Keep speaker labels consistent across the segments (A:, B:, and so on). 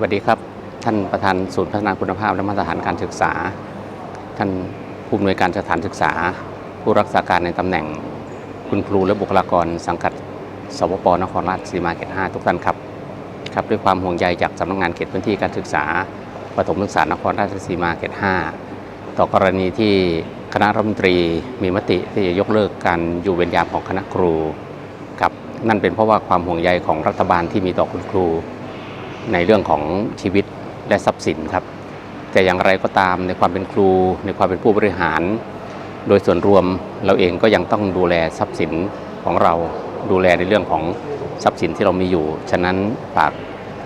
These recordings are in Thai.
A: สวัสดีครับ ท่านประธานศูนย์พัฒนาคุณภาพและมาตรฐานการศึกษา ท่านผู้อำนวยการสถานศึกษา ผู้รักษาการในตำแหน่งคุณครูและบุคลากรสังกัดสวปนครราชสีมาเขต5ทุกท่านครับครับด้วยความห่วงใยจากสำนักงานเขตพื้นที่การศึกษาปฐมศึกษานครราชสีมาเขต5ต่อกรณีที่คณะรัฐมนตรีมีมติที่จะยกเลิกการอยู่เวรยามของคณะครูครับนั่นเป็นเพราะว่าความห่วงใยของรัฐบาลที่มีต่อคุณครู ในเรื่องของชีวิตและทรัพย์สินครับ แต่อย่างไรก็ตามในความเป็นครู ในความเป็นผู้บริหาร โดยส่วนรวมเราเองก็ยังต้องดูแลทรัพย์สินของเราดูแลในเรื่องของทรัพย์สินที่เรามีอยู่ ฉะนั้นฝาก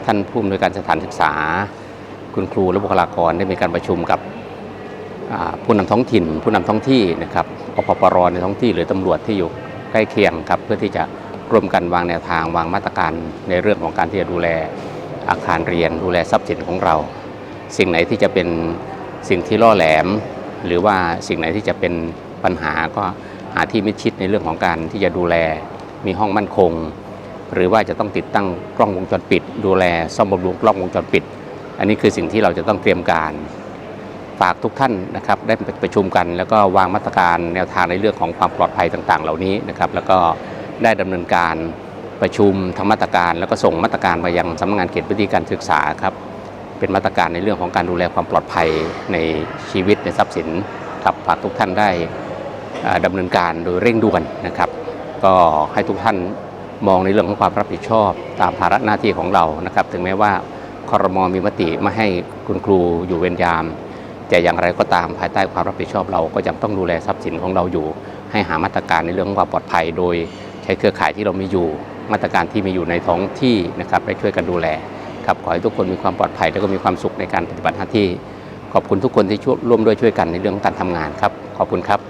A: ท่านผู้อำนวยการสถานศึกษา คุณครูและบุคลากรได้มีการประชุมกับผู้นำท้องถิ่น ผู้นำท้องที่นะครับอปปรในท้องที่หรือตำรวจที่อยู่ใกล้เคียงครับเพื่อที่จะร่วมกันวางแนวทางวางมาตรการในเรื่องของการที่จะดูแล อาคารเรียนดูแลทรัพย์สินของเรา สิ่งไหนที่จะเป็นสิ่งที่ล่อแหลม หรือว่าสิ่งไหนที่จะเป็นปัญหาก็หาที่มิดชิดในเรื่องของการที่จะดูแลมีห้องมั่นคง หรือว่าจะต้องติดตั้งกล้องวงจรปิด ดูแลซ่อมบำรุงกล้องวงจรปิด อันนี้คือสิ่งที่เราจะต้องเตรียมการฝากทุกท่านนะครับได้ประชุมกัน แล้วก็วางมาตรการแนวทางในเรื่องของความปลอดภัยต่าง ๆ เหล่านี้นะครับแล้วก็ได้ดำเนินการ ประชุมทำมาตรการ แล้วก็ส่งมาตรการไปยังสำนักงานเขตพื้นที่การศึกษาครับเป็นมาตรการในเรื่องของการดูแลความปลอดภัยในชีวิตในทรัพย์สินครับฝากทุกท่านได้เอ่อดำเนินการโดยเร่งด่วนนะครับ ก็ให้ทุกท่านมองในเรื่องของความรับผิดชอบ ตามภาระหน้าที่ของเรานะครับ ถึงแม้ว่าคอรมอมีมติไม่ให้คุณครูอยู่เวรยาม แต่อย่างไรก็ตามภายใต้ความรับผิดชอบเราก็ยังต้องดูแลทรัพย์สินของเราอยู่ ให้หามาตรการในเรื่องของความปลอดภัย โดยใช้เครือข่ายที่เรามีอยู่ มาตรการที่มีอยู่ในท้องที่นะครับไปช่วยกันดูแลครับขอให้ทุกคนมีความปลอดภัย และก็มีความสุขในการปฏิบัติหน้าที่ ขอบคุณทุกคนที่ช่วยร่วมด้วยช่วยกันในเรื่องของการทำงานครับ ขอบคุณครับ